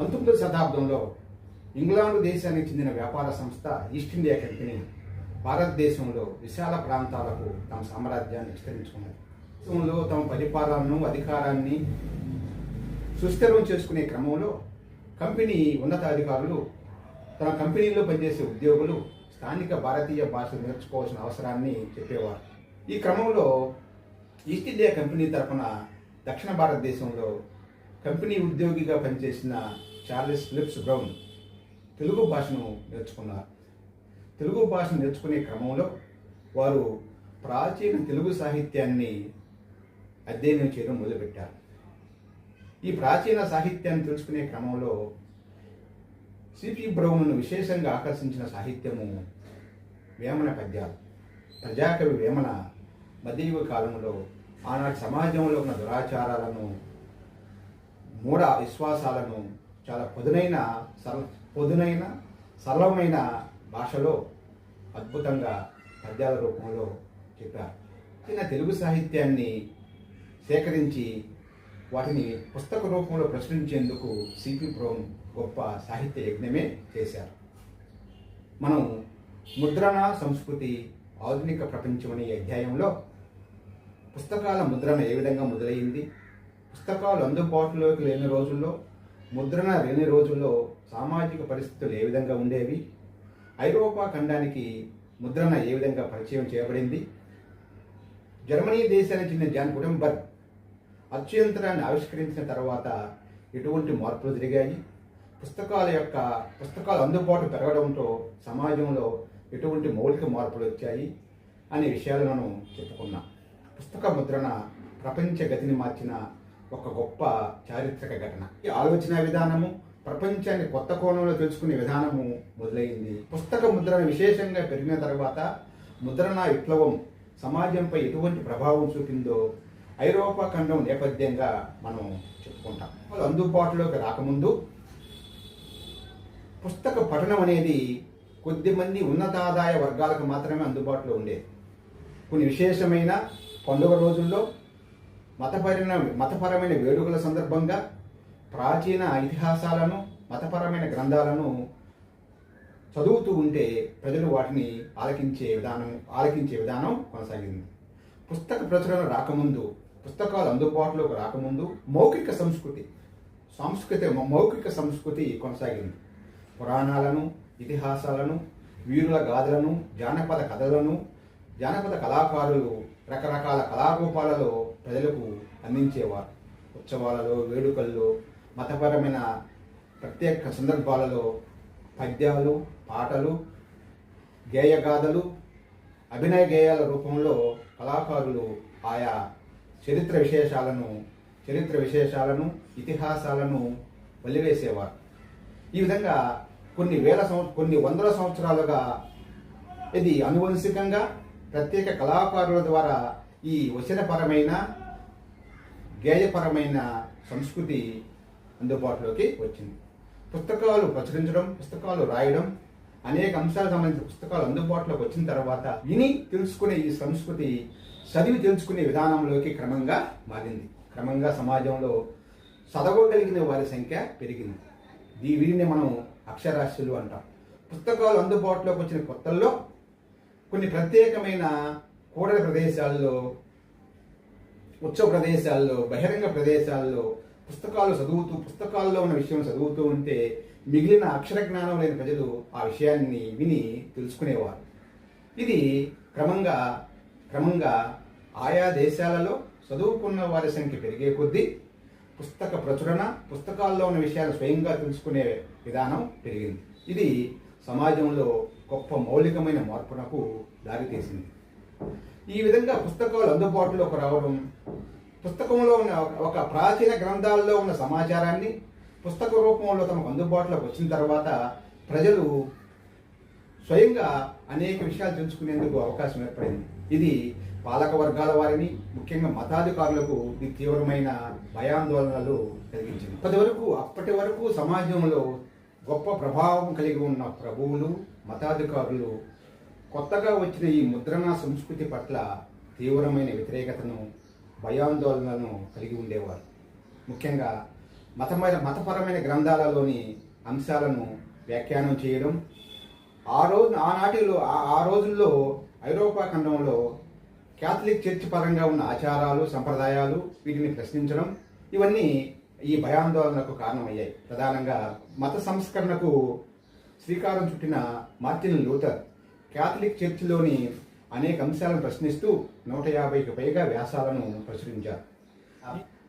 పంతొమ్మిదవ శతాబ్దంలో ఇంగ్లాండ్ దేశానికి చెందిన వ్యాపార సంస్థ ఈస్ట్ ఇండియా కంపెనీ భారతదేశంలో విశాల ప్రాంతాలకు తమ సామ్రాజ్యాన్ని విస్తరించుకున్నది. దేశంలో తమ పరిపాలనను అధికారాన్ని సుస్థిరం చేసుకునే క్రమంలో కంపెనీ ఉన్నతాధికారులు తమ కంపెనీలో పనిచేసే ఉద్యోగులు స్థానిక భారతీయ భాష నేర్చుకోవాల్సిన అవసరాన్ని చెప్పేవారు. ఈ క్రమంలో ఈస్ట్ ఇండియా కంపెనీ తరఫున దక్షిణ భారతదేశంలో కంపెనీ ఉద్యోగిగా పనిచేసిన చార్లెస్ ఫిలిప్స్ బ్రౌన్ తెలుగు భాషను నేర్చుకున్నారు. తెలుగు భాషను నేర్చుకునే క్రమంలో వారు ప్రాచీన తెలుగు సాహిత్యాన్ని అధ్యయనం చేయడం మొదలుపెట్టారు. ఈ ప్రాచీన సాహిత్యాన్ని తెలుసుకునే క్రమంలో సిపి బ్రౌన్ను విశేషంగా ఆకర్షించిన సాహిత్యము వేమన పద్యాలు. ప్రజాకవి వేమన మధ్యయుగ కాలంలో ఆనాటి సమాజంలో ఉన్న దురాచారాలను మూఢ విశ్వాసాలను చాలా పొదునైన సరళ పొదునైన సరళమైన భాషలో అద్భుతంగా పద్యాల రూపంలో చెప్పారు. ఈయన తెలుగు సాహిత్యాన్ని సేకరించి వాటిని పుస్తక రూపంలో ప్రచురించేందుకు సిపి బ్రౌన్ గొప్ప సాహిత్య యజ్ఞమే చేశారు. మనం ముద్రణ సంస్కృతి ఆధునిక ప్రపంచం అనే అధ్యాయంలో పుస్తకాల ముద్రణ ఏ విధంగా మొదలైంది? పుస్తకాలు అందుబాటులోకి లేని రోజుల్లో ముద్రణ లేని రోజుల్లో సామాజిక పరిస్థితులు ఏ విధంగా ఉండేవి? ఐరోపా ఖండానికి ముద్రణ ఏ విధంగా పరిచయం చేయబడింది? జర్మనీ దేశానికి చెందిన జాన్ గుటెంబర్గ్ అత్యంతరాన్ని ఆవిష్కరించిన తర్వాత ఎటువంటి మార్పులు జరిగాయి? పుస్తకాల యొక్క పుస్తకాలు అందుబాటు పెరగడంతో సమాజంలో ఎటువంటి మౌలిక మార్పులు వచ్చాయి? అనే విషయాలను మనం చెప్పుకున్నాం. పుస్తక ముద్రణ ప్రపంచ గతిని మార్చిన ఒక గొప్ప చారిత్రక ఘటన. ఈ ఆలోచన విధానము ప్రపంచాన్ని కొత్త కోణంలో తెలుసుకునే విధానము మొదలైంది. పుస్తక ముద్రణ విశేషంగా పెరిగిన తర్వాత ముద్రణ విప్లవం సమాజంపై ఎటువంటి ప్రభావం చూపిందో ఐరోపా ఖండం నేపథ్యంగా మనం చెప్పుకుంటాం. వాళ్ళు అందుబాటులోకి రాకముందు పుస్తక పఠనం అనేది కొద్దిమంది ఉన్నతాదాయ వర్గాలకు మాత్రమే అందుబాటులో ఉండేది. కొన్ని విశేషమైన పండుగ రోజుల్లో మతపరమైన మతపరమైన వేడుకల సందర్భంగా ప్రాచీన ఇతిహాసాలను మతపరమైన గ్రంథాలను చదువుతూ ఉంటే ప్రజలు వాటిని ఆలకించే విధానం ఆలకించే విధానం కొనసాగింది. పుస్తక ప్రచురణ రాకముందు పుస్తకాలు అందుబాటులోకి రాకముందు మౌఖిక సంస్కృతి సాంస్కృతి మౌఖిక సంస్కృతి కొనసాగింది. పురాణాలను ఇతిహాసాలను వీరుల గాథలను జానపద కథలను జానపద కళాకారులు రకరకాల కళారూపాలలో ప్రజలకు అందించేవారు. ఉత్సవాలలో వేడుకల్లో మతపరమైన ప్రత్యేక సందర్భాలలో పద్యాలు పాటలు గేయగాథలు అభినయ గేయాల రూపంలో కళాకారులు ఆయా చరిత్ర విశేషాలను చరిత్ర విశేషాలను ఇతిహాసాలను వల్లివేసేవారు ఈ విధంగా కొన్ని వేల సంవ కొన్ని వందల సంవత్సరాలుగా ఇది అనువంశికంగా ప్రత్యేక కళాకారుల ద్వారా ఈ వచనపరమైన గేయపరమైన సంస్కృతి అందుబాటులోకి వచ్చింది. పుస్తకాలు ప్రచురించడం పుస్తకాలు రాయడం అనేక అంశాలకు సంబంధించిన పుస్తకాలు అందుబాటులోకి వచ్చిన తర్వాత విని తెలుసుకునే ఈ సంస్కృతి చదివి తెలుసుకునే విధానంలోకి క్రమంగా మారింది. క్రమంగా సమాజంలో చదవగలిగిన వారి సంఖ్య పెరిగింది. ఈ వీరిని మనం అక్షరాస్యులు అంటాం. పుస్తకాలు అందుబాటులోకి వచ్చిన కొత్తల్లో కొన్ని ప్రత్యేకమైన ఓడల ప్రదేశాల్లో ఉత్సవ ప్రదేశాల్లో బహిరంగ ప్రదేశాల్లో పుస్తకాలు చదువుతూ పుస్తకాల్లో ఉన్న విషయం చదువుతూ ఉంటే మిగిలిన అక్షర జ్ఞానం లేని ప్రజలు ఆ విషయాన్ని విని తెలుసుకునేవారు. ఇది క్రమంగా క్రమంగా ఆయా దేశాలలో చదువుకున్న వారి సంఖ్య పెరిగే కొద్దీ పుస్తక ప్రచురణ పుస్తకాల్లో ఉన్న విషయాలు స్వయంగా తెలుసుకునే విధానం పెరిగింది. ఇది సమాజంలో గొప్ప మౌలికమైన మార్పునకు దారితీసింది. ఈ విధంగా పుస్తకాలు అందుబాటులోకి రావడం పుస్తకంలో ఉన్న ఒక ప్రాచీన గ్రంథాల్లో ఉన్న సమాచారాన్ని పుస్తక రూపంలో తమకు అందుబాటులోకి వచ్చిన తర్వాత ప్రజలు స్వయంగా అనేక విషయాలు తెలుసుకునేందుకు అవకాశం ఏర్పడింది. ఇది పాలక వర్గాల వారిని ముఖ్యంగా మతాధికారులకు ఇది తీవ్రమైన భయాందోళనలు కలిగించింది. అప్పటి వరకు అప్పటి వరకు సమాజంలో గొప్ప ప్రభావం కలిగి ఉన్న ప్రభువులు మతాధికారులు కొత్తగా వచ్చిన ఈ ముద్రణ సంస్కృతి పట్ల తీవ్రమైన వ్యతిరేకతను భయాందోళనలను కలిగి ఉండేవారు. ముఖ్యంగా మతమైన మతపరమైన గ్రంథాలలోని అంశాలను వ్యాఖ్యానం చేయడం ఆ రోజు ఆనాటిలో ఆ- ఆ రోజుల్లో ఐరోపా ఖండంలో క్యాథలిక్ చర్చ్ పరంగా ఉన్న ఆచారాలు సంప్రదాయాలు వీటిని ప్రశ్నించడం ఇవన్నీ ఈ భయాందోళనకు కారణమయ్యాయి. ప్రధానంగా మత సంస్కరణకు శ్రీకారం చుట్టిన మార్టిన్ లూథర్ క్యాథలిక్ చర్చిలోని అనేక అంశాలను ప్రశ్నిస్తూ నూట యాభైకి పైగా వ్యాసాలను ప్రచురించారు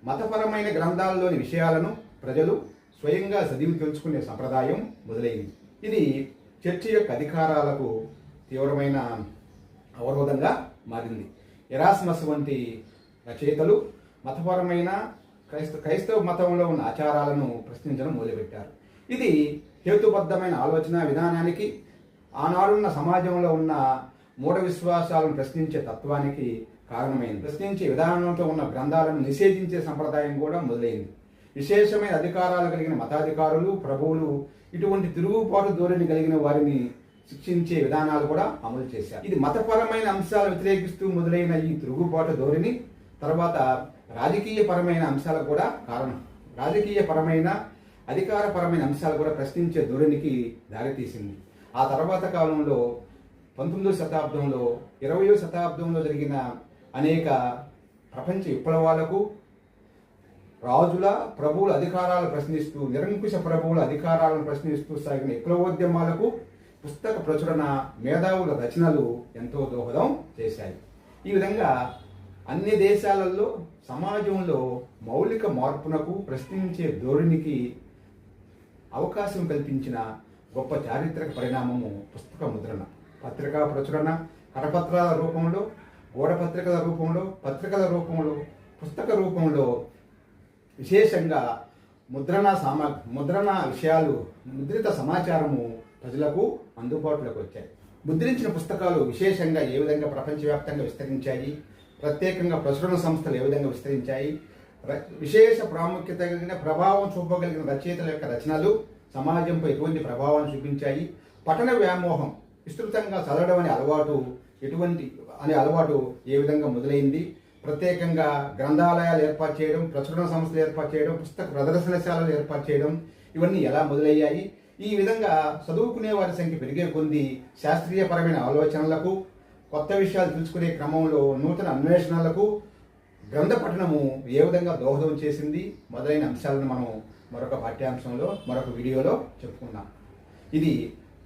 మతపరమైన గ్రంథాల్లోని విషయాలను ప్రజలు స్వయంగా చదివి తెలుసుకునే సంప్రదాయం మొదలైంది. ఇది చర్చి యొక్క అధికారాలకు తీవ్రమైన అవరోధంగా మారింది. ఎరాస్మస్ వంటి రచయితలు మతపరమైన క్రైస్త క్రైస్తవ మతంలో ఉన్న ఆచారాలను ప్రశ్నించడం మొదలుపెట్టారు. ఇది హేతుబద్ధమైన ఆలోచన విధానానికి ఆనాడున్న సమాజంలో ఉన్న మూఢ విశ్వాసాలను ప్రశ్నించే తత్వానికి కారణమైంది. ప్రశ్నించే విధానంతో ఉన్న గ్రంథాలను నిషేధించే సంప్రదాయం కూడా మొదలైంది. విశేషమైన అధికారాలు కలిగిన మతాధికారులు ప్రభువులు ఇటువంటి తిరుగుబాటు ధోరణి కలిగిన వారిని శిక్షించే విధానాలు కూడా అమలు చేశారు ఇది మతపరమైన అంశాలు వ్యతిరేకిస్తూ మొదలైన ఈ తిరుగుబాటు ధోరణి తర్వాత రాజకీయ పరమైన అంశాలకు కూడా కారణం. రాజకీయ పరమైన అధికారపరమైన అంశాలు కూడా ప్రశ్నించే ధోరణికి దారితీసింది. ఆ తర్వాత కాలంలో పంతొమ్మిదవ శతాబ్దంలో ఇరవయో శతాబ్దంలో జరిగిన అనేక ప్రపంచ విప్లవాలకు రాజుల ప్రభువుల అధికారాలు ప్రశ్నిస్తూ నిరంకుశ ప్రభువుల అధికారాలను ప్రశ్నిస్తూ సాగిన విప్లవోద్యమాలకు పుస్తక ప్రచురణ మేధావుల రచనలు ఎంతో దోహదం చేశాయి. ఈ విధంగా అన్ని దేశాలలో సమాజంలో మౌలిక మార్పునకు ప్రశ్నించే ధోరణికి అవకాశం కల్పించిన గొప్ప చారిత్రక పరిణామము పుస్తక ముద్రణ. పత్రికా ప్రచురణ కరపత్రాల రూపంలో గోడ పత్రికల రూపంలో పత్రికల రూపంలో పుస్తక రూపంలో విశేషంగా ముద్రణ సామా ముద్రణ విషయాలు ముద్రిత సమాచారము ప్రజలకు అందుబాటులోకి వచ్చాయి. ముద్రించిన పుస్తకాలు విశేషంగా ఏ విధంగా ప్రపంచవ్యాప్తంగా విస్తరించాయి? ప్రత్యేకంగా ప్రచురణ సంస్థలు ఏ విధంగా విస్తరించాయి? విశేష ప్రాముఖ్యత కలిగిన ప్రభావం చూపగలిగిన రచయితల యొక్క రచనలు సమాజంపై ఎటువంటి ప్రభావాన్ని చూపించాయి? పఠన వ్యామోహం విస్తృతంగా చదవడం అనే అలవాటు ఎటువంటి అనే అలవాటు ఏ విధంగా మొదలైంది? ప్రత్యేకంగా గ్రంథాలయాలు ఏర్పాటు చేయడం ప్రచురణ సంస్థలు ఏర్పాటు చేయడం పుస్తక ప్రదర్శనశాలలు ఏర్పాటు చేయడం ఇవన్నీ ఎలా మొదలయ్యాయి? ఈ విధంగా చదువుకునే వారి సంఖ్య పెరిగే కొద్దీ శాస్త్రీయపరమైన ఆలోచనలకు కొత్త విషయాలు తెలుసుకునే క్రమంలో నూతన అన్వేషణలకు గ్రంథ పఠనము ఏ విధంగా దోహదం చేసింది? మొదలైన అంశాలను మనం మరొక పాఠ్యాంశంలో మరొక వీడియోలో చెప్పుకున్నాం ఇది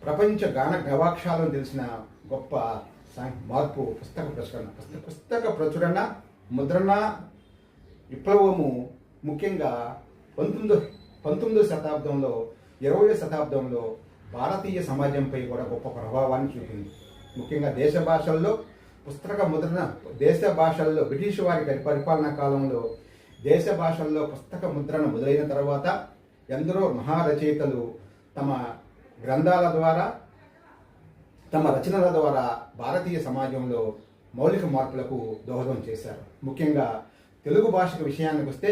ప్రపంచ గాన గవాక్షాలను తెలిసిన గొప్ప మార్పు పుస్తక ప్రచురణ. పుస్తక ప్రచురణ ముద్రణ విప్లవము ముఖ్యంగా పంతొమ్మిదో పంతొమ్మిదో శతాబ్దంలో ఇరవయో శతాబ్దంలో భారతీయ సమాజంపై కూడా గొప్ప ప్రభావాన్ని చూపింది. ముఖ్యంగా దేశ భాషల్లో పుస్తక ముద్రణ దేశ భాషల్లో బ్రిటిష్ వారి పరిపాలనా కాలంలో దేశ భాషల్లో పుస్తక ముద్రణ మొదలైన తర్వాత ఎందరో మహారచయితలు తమ గ్రంథాల ద్వారా తమ రచనల ద్వారా భారతీయ సమాజంలో మౌలిక మార్పులకు దోహదం చేశారు. ముఖ్యంగా తెలుగు భాషకు విషయానికి వస్తే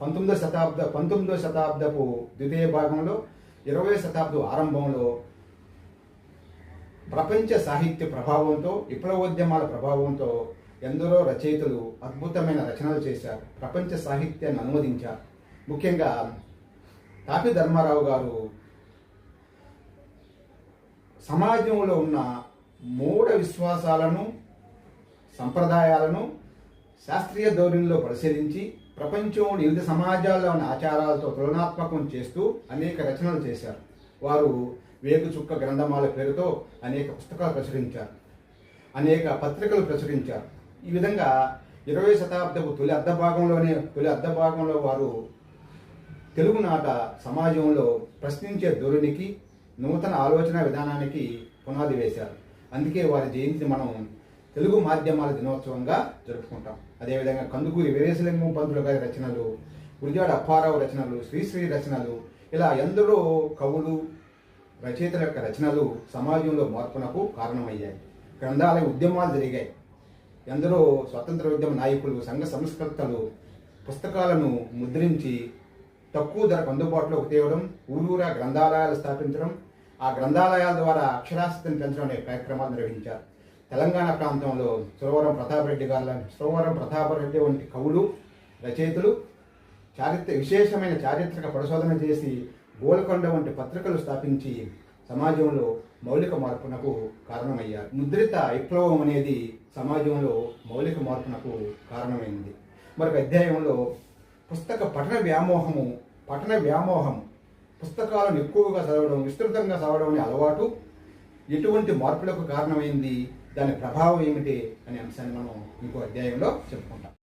పంతొమ్మిదో శతాబ్ద పంతొమ్మిదో శతాబ్దపు ద్వితీయ భాగంలో ఇరవై శతాబ్దం ఆరంభంలో ప్రపంచ సాహిత్య ప్రభావంతో విప్లవోద్యమాల ప్రభావంతో ఎందరో రచయితలు అద్భుతమైన రచనలు చేశారు. ప్రపంచ సాహిత్యాన్ని అనువదించారు. ముఖ్యంగా తాపి ధర్మారావు గారు సమాజంలో ఉన్న మూఢ విశ్వాసాలను సంప్రదాయాలను శాస్త్రీయ ధోరణిలో పరిశీలించి ప్రపంచంలోని వివిధ సమాజాల్లో ఉన్న ఆచారాలతో తులనాత్మకం చేస్తూ అనేక రచనలు చేశారు. వారు వేగు చుక్క గ్రంథమాల పేరుతో అనేక పుస్తకాలు ప్రచురించారు. అనేక పత్రికలు ప్రచురించారు. ఈ విధంగా ఇరవై శతాబ్దపు తొలి అర్ధ భాగంలోనే తొలి అర్ధ భాగంలో వారు తెలుగునాట సమాజంలో ప్రశ్నించే ధోరణికి నూతన ఆలోచన విధానానికి పునాది వేశారు. అందుకే వారి జయంతిని మనం తెలుగు మాధ్యమాల దినోత్సవంగా జరుపుకుంటాం. అదేవిధంగా కందుకూరి వీరేశలింగం పంతులు గారి రచనలు గురిజాడ అప్పారావు రచనలు శ్రీశ్రీ రచనలు ఇలా ఎందరో కవులు రచయితల యొక్క రచనలు సమాజంలో మార్పునకు కారణమయ్యాయి. గ్రంథాలయ ఉద్యమాలు జరిగాయి. ఎందరో స్వతంత్ర ఉద్యమ నాయకులు సంఘ సంస్కర్తలు పుస్తకాలను ముద్రించి తక్కువ ధరకు అందుబాటులోకి తేవడం ఊరూరా గ్రంథాలయాలు స్థాపించడం ఆ గ్రంథాలయాల ద్వారా అక్షరాస్యతను పెంచడం అనే కార్యక్రమాలు నిర్వహించారు. తెలంగాణ ప్రాంతంలో సురవరం ప్రతాపరెడ్డి గారు లాంటి సురవరం ప్రతాపరెడ్డి వంటి కవులు రచయితలు చారిత్ర విశేషమైన చారిత్రక పరిశోధన చేసి గోల్కొండ వంటి పత్రికలు స్థాపించి సమాజంలో మౌలిక మార్పునకు కారణమయ్యారు. ముద్రిత విప్లవం అనేది సమాజంలో మౌలిక మార్పునకు కారణమైంది. మరొక అధ్యాయంలో పుస్తక పఠన వ్యామోహము పఠన వ్యామోహం పుస్తకాలను ఎక్కువగా చదవడం విస్తృతంగా చదవడం అనే అలవాటు ఎటువంటి మార్పులకు కారణమైంది దాని ప్రభావం ఏమిటి అనే అంశాన్ని మనం ఇంకో అధ్యాయంలో చెప్పుకుంటాం.